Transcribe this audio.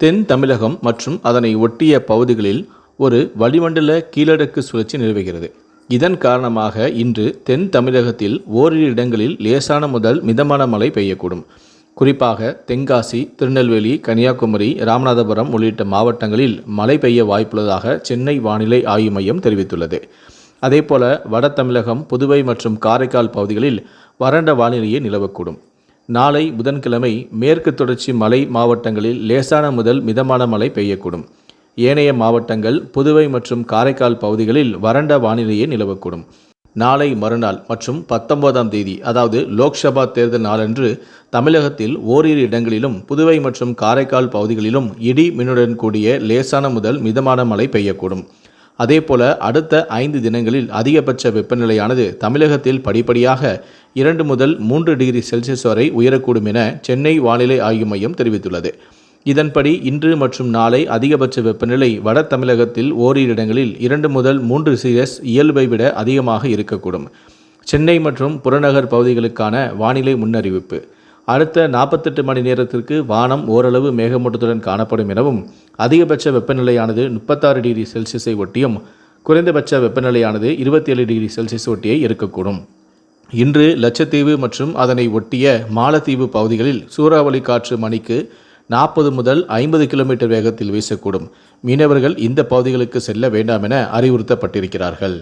தென் தமிழகம் மற்றும் அதனை ஒட்டிய பகுதிகளில் ஒரு வளிமண்டல கீழடுக்கு சுழற்சி நிலவுகிறது. இதன் காரணமாக இன்று தென் தமிழகத்தில் ஓரிரு இடங்களில் லேசான முதல் மிதமான மழை பெய்யக்கூடும். குறிப்பாக தென்காசி திருநெல்வேலி கன்னியாகுமரி ராமநாதபுரம் உள்ளிட்ட மாவட்டங்களில் மழை பெய்ய வாய்ப்புள்ளதாக சென்னை வானிலை ஆய்வு மையம் தெரிவித்துள்ளது. அதேபோல வட தமிழகம் புதுவை மற்றும் காரைக்கால் பகுதிகளில் வறண்ட வானிலையே நிலவக்கூடும். நாளை புதன்கிழமை மேற்கு தொடர்ச்சி மலை மாவட்டங்களில் லேசான முதல் மிதமான மழை பெய்யக்கூடும். ஏனைய மாவட்டங்கள் புதுவை மற்றும் காரைக்கால் பகுதிகளில் வறண்ட வானிலையே நிலவக்கூடும். நாளை மறுநாள் மற்றும் பத்தொன்பதாம் தேதி அதாவது லோக்சபா தேர்தல் நாளன்று தமிழகத்தில் ஓரிரு இடங்களிலும் புதுவை மற்றும் காரைக்கால் பகுதிகளிலும் இடி மின்னுடன் கூடிய லேசான முதல் மிதமான மழை பெய்யக்கூடும். அதேபோல அடுத்த ஐந்து தினங்களில் அதிகபட்ச வெப்பநிலையானது தமிழகத்தில் படிப்படியாக இரண்டு முதல் மூன்று டிகிரி செல்சியஸ் வரை உயரக்கூடும் என சென்னை வானிலை ஆய்வு மையம் தெரிவித்துள்ளது. இதன்படி இன்று மற்றும் நாளை அதிகபட்ச வெப்பநிலை வட தமிழகத்தில் ஓரிரு இடங்களில் இரண்டு முதல் மூன்று சிஎஸ் இயல்பை விட அதிகமாக இருக்கக்கூடும். சென்னை மற்றும் புறநகர் பகுதிகளுக்கான வானிலை முன்னறிவிப்பு. அடுத்த நாற்பத்தெட்டு மணி நேரத்திற்கு வானம் ஓரளவு மேகமூட்டத்துடன் காணப்படும் எனவும் அதிகபட்ச வெப்பநிலையானது முப்பத்தாறு டிகிரி செல்சியஸை ஒட்டியும் குறைந்தபட்ச வெப்பநிலையானது இருபத்தி ஏழு டிகிரி செல்சியஸ் ஒட்டியே இருக்கக்கூடும். இன்று லட்சத்தீவு மற்றும் அதனை ஒட்டிய மாலத்தீவு பகுதிகளில் சூறாவளி காற்று மணிக்கு நாற்பது முதல் ஐம்பது கிலோமீட்டர் வேகத்தில் வீசக்கூடும். மீனவர்கள் இந்த பகுதிகளுக்கு செல்ல வேண்டாம் என அறிவுறுத்தப்பட்டிருக்கிறார்கள்.